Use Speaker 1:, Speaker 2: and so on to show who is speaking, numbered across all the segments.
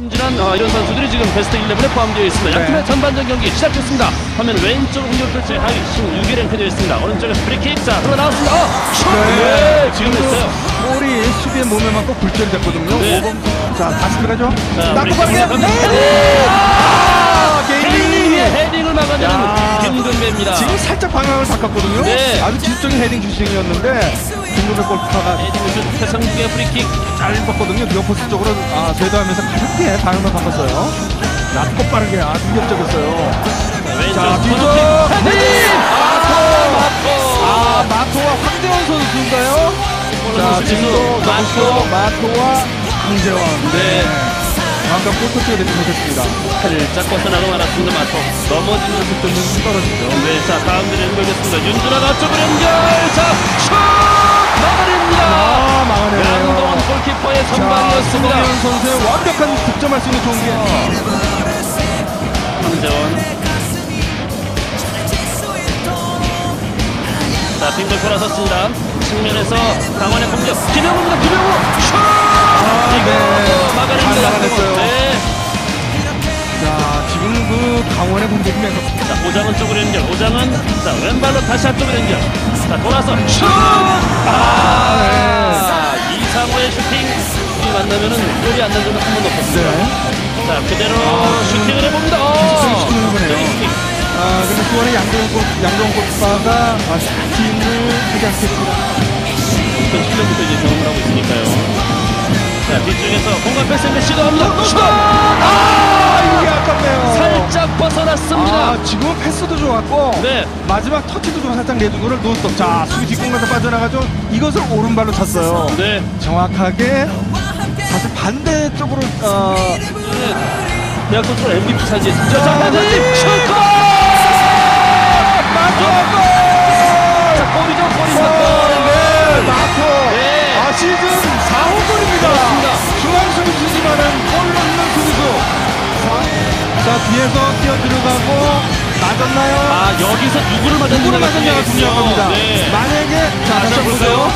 Speaker 1: 김진환 어, 이런 선수들이 지금 베스트 11에 포함되어 있습니다.
Speaker 2: 네.
Speaker 1: 양팀의 전반전 경기 시작했습니다. 화면 왼쪽 공격 펼치 하위 16위 랭크되어 있습니다. 오른쪽에서 프리킥 자 흘러나왔습니다. 어, 슛! 네, 지금 됐어요.
Speaker 2: 볼이 수비에 몸에 맞고 굴절이 됐거든요.
Speaker 1: 네.
Speaker 2: 자 다시 들어가죠.
Speaker 1: 자, 우리
Speaker 2: 빠르게
Speaker 1: 김민호
Speaker 2: 헤딩! 아,
Speaker 1: 헤딩의! 헤딩을 막아내는
Speaker 2: 야.
Speaker 1: 김근배입니다.
Speaker 2: 지금 살짝 방향을 바꿨거든요.
Speaker 1: 네.
Speaker 2: 아주 기술적인 헤딩 슈팅이었는데 골키퍼가
Speaker 1: 헤딩 슛 최성국의 프리킥
Speaker 2: 잘 뻗거든요. 리어포스 쪽으로 아, 쇄도하면서 가볍게 방향을 바꿨어요. 낮고 빠르게 아주 위협적이었어요.
Speaker 1: 왼쪽
Speaker 2: 자, 뒤쪽
Speaker 1: 헤딩!
Speaker 2: 헤딩!
Speaker 1: 아!
Speaker 2: 아, 마토와 황재원 선수인가요? 자, 지금도
Speaker 1: 마토.
Speaker 2: 마토, 마토와 황재원.
Speaker 1: 네.
Speaker 2: 방금 골터치가 되지 못했습니다.
Speaker 1: 살짝 벗어나고 말았습니다. 마토. 넘어지는
Speaker 2: 득점은 떨어지죠.
Speaker 1: 네, 자 가운데로 연결됐습니다. 윤준환 앞쪽으로 연결. 자, 슛! 막아냅니다.
Speaker 2: 아.
Speaker 1: 양동원 골키퍼의 선방이었습니다.
Speaker 2: 손흥민 선수의 완벽한 득점할 수 있는 좋은 게
Speaker 1: 황재원. 자, 빙글 돌아섰습니다. 측면에서 강원의 공격. 김영우입니다. 김영우. 슛! 이거
Speaker 2: 네.
Speaker 1: 막아냅니다. 네.
Speaker 2: 자, 지금 그 강원의 공격이 맹갑니다.
Speaker 1: 자, 오장은 쪽으로 연결. 오장은 자 왼발로 다시 한쪽으로 연결. 자 돌아서 슛! 아, 이상호의 슈팅 이 만나면은 골이 안 나는 한번 높았습니다.
Speaker 2: 네.
Speaker 1: 자 그대로 슈팅을 해봅니다. 어,
Speaker 2: 슈팅을 슈팅을 해보네요.
Speaker 1: 슈팅, 슈팅.
Speaker 2: 아, 근데 골, 양동원 골키퍼가 아, 슈팅을 하지 않겠습니다.
Speaker 1: 2010년부터 이제 경험을 하고 있으니까요. 자 뒤쪽에서 공간 패스인데 시도합니다. 슛! 아!
Speaker 2: 네. 마지막 터치도 좀 살짝 내준 거를 논스톱. 자, 수비 뒷공간에서 빠져나가죠. 이것을 오른발로 찼어요.
Speaker 1: 네.
Speaker 2: 정확하게 사실 반대쪽으로 어,
Speaker 1: 대학 선수가 MVP 차지했습니다. 자,
Speaker 2: 자!
Speaker 1: 헤딩! 슛!
Speaker 2: 마토
Speaker 1: 자, 골이죠, 골이
Speaker 2: 골! 네, 마토.
Speaker 1: 네.
Speaker 2: 아, 시즌 4호 골입니다.
Speaker 1: 그렇습니다.
Speaker 2: 중앙 수비 수지만은 골 넣는 수비수. 자, 자, 뒤에서 뛰어 들어가고 맞았나요?
Speaker 1: 아 여기서 누구를
Speaker 2: 누구를
Speaker 1: 맞았느냐가
Speaker 2: 맞았냐가 중요한 겁니다.
Speaker 1: 네.
Speaker 2: 만약에 자,
Speaker 1: 다시
Speaker 2: 한번 볼까요?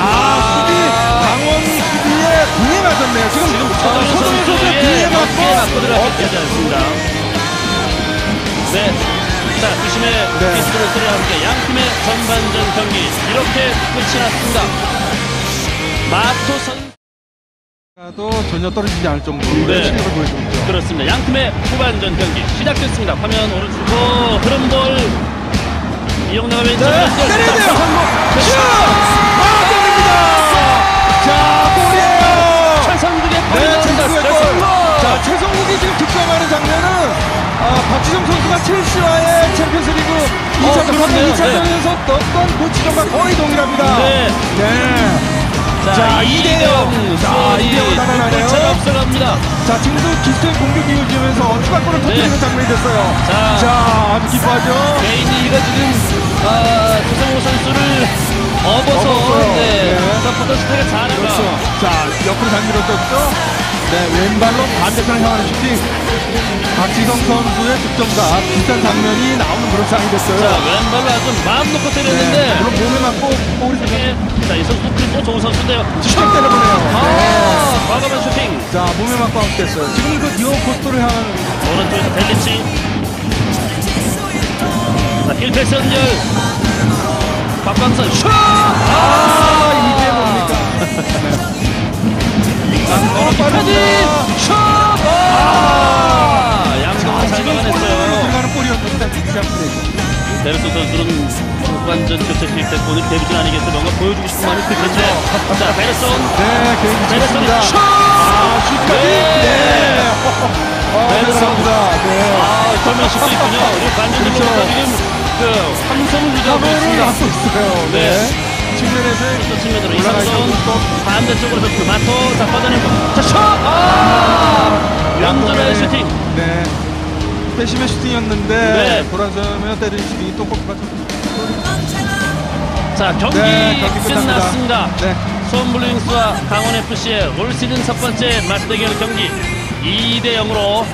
Speaker 2: 아, 수비
Speaker 1: 아,
Speaker 2: 강원 수비에 등에 맞았네요. 지금
Speaker 1: 지금
Speaker 2: 어,
Speaker 1: 서동현
Speaker 2: 선수의 등에
Speaker 1: 맞고 들어가지 않습니다. 네. 자, 주심의
Speaker 2: 네.
Speaker 1: 소리와 함께 양 팀의 전반전 경기 이렇게 끝이 났습니다. 마토 선
Speaker 2: 도 전혀 떨어지지 않을 정도의
Speaker 1: 네.
Speaker 2: 실력을 보여주고 있죠.
Speaker 1: 그렇습니다. 양 팀의 후반전 경기 시작됐습니다. 화면 오른쪽 오, 흐름볼 이용나가 왼쪽
Speaker 2: 네. 때려야
Speaker 1: 자,
Speaker 2: 돼요. 슛! 아, 골입니다! 자, 골이에요!
Speaker 1: 최성국의 골이
Speaker 2: 네. 최성국의 골. 자, 최성국이 지금 득점하는 장면은 아, 박지성 선수가 첼시와의 챔피언스리그 2차전,
Speaker 1: 그렇네요.
Speaker 2: 2차전에서 넣었던 그 지점과 거의 동일합니다.
Speaker 1: 네.
Speaker 2: 네.
Speaker 1: 자,
Speaker 2: 자,
Speaker 1: 이대영.
Speaker 2: 자, 이대영 달아나네요.
Speaker 1: 골차가 앞서갑니다.
Speaker 2: 자, 지금도 기습적인 공격이 이어지면서 추가골을 터뜨리는
Speaker 1: 네.
Speaker 2: 장면이 됐어요.
Speaker 1: 자.
Speaker 2: 자, 기뻐하죠.
Speaker 1: 개인이가 지금 아, 조성호 선수를 업어서
Speaker 2: 업었어요.
Speaker 1: 네,
Speaker 2: 네.
Speaker 1: 서포터 스타가 잘하가
Speaker 2: 그렇죠. 자, 옆으로 잘 밀었었죠. 네, 왼발로 반대편을 향하는 슈팅. 박지성 선수의 득점과 비슷한 장면이 나오는 그런 상황이 됐어요.
Speaker 1: 자 왼발로 아주 마음 놓고
Speaker 2: 네,
Speaker 1: 때렸는데
Speaker 2: 물론 몸에 맞고 볼이
Speaker 1: 이게 자, 이 선수 그리고 좋은 선수인데요.
Speaker 2: 슈팅 때려보네요.
Speaker 1: 아, 과감한 슈팅.
Speaker 2: 자, 몸에 맞고 아웃됐어요. 지금 그 디오 코스토를 향한
Speaker 1: 오른쪽에서 벨리치. 자, 힐패스 연결. 박광선 슛! 베르소 선수는 후반전 교체 오늘 데뷔전 아니겠어요? 뭔가 보여주고 싶은 마음이 들 텐데. 자, 베르손.
Speaker 2: 네.
Speaker 1: 슛!
Speaker 2: 아, 슛까지.
Speaker 1: 네.
Speaker 2: 네. 어,
Speaker 1: 베르손.
Speaker 2: 감사합니다. 네.
Speaker 1: 아, 설명식도 있군요. 우리 관중들
Speaker 2: 그렇죠.
Speaker 1: 지금 그 함성을 유지하고 있습니다.
Speaker 2: 있어요.
Speaker 1: 네.
Speaker 2: 네. 측면에서
Speaker 1: 또 측면으로
Speaker 2: 또
Speaker 1: 반대쪽으로 그 마토 자 뻗어내고 자 슛! 아! 양준호의 슈팅
Speaker 2: 네. 패심의 슈팅이었는데
Speaker 1: 네.
Speaker 2: 돌아서면 때리는 슈팅이 또 골키퍼
Speaker 1: 자 경기,
Speaker 2: 네, 경기.
Speaker 1: 끝났습니다
Speaker 2: 네.
Speaker 1: 수원블루윙스와 강원FC의 올 시즌 첫 번째 맞대결 경기 2대 0으로